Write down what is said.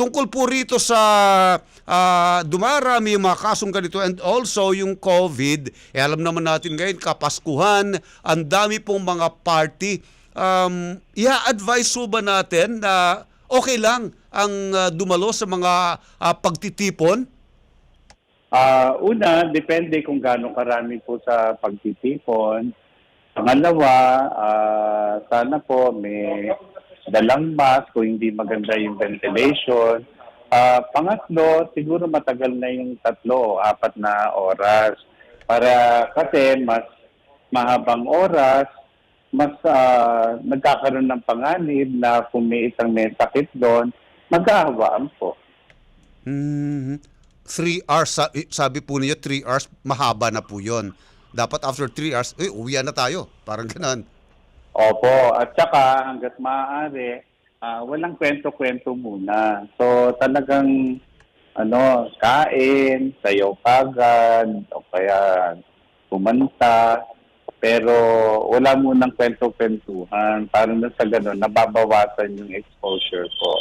tungkol po rito sa ah, dumarami yung mga kasong ganito and also yung COVID, eh, alam naman natin ngayon, kapaskuhan, ang dami pong mga party. Um, i-advise po ba natin na okay lang ang ah, dumalo sa mga ah, pagtitipon? Ah, una, depende kung gaano karami po sa pagtitipon. Pangalawa, ah, sana po may dalang mask kung hindi maganda yung ventilation. Ah, pangatlo, siguro matagal na yung tatlo o apat na oras. Para kasi mas mahabang oras, mas ah, nagkakaroon ng panganib na kung may isang may sakit doon, magkahawaan po. Mhm. Three hours, sa- eh, sabi po niya, three hours, mahaba na po yon. Dapat after three hours, eh, uwian na tayo. Parang ganun. Opo, at saka hanggat maaari, ah, walang kwento-kwento muna. So talagang ano, kain, sayaw kagad, o kaya kumanta, pero wala munang kwento-kwentuhan. Para na sa ganun, nababawasan yung exposure po.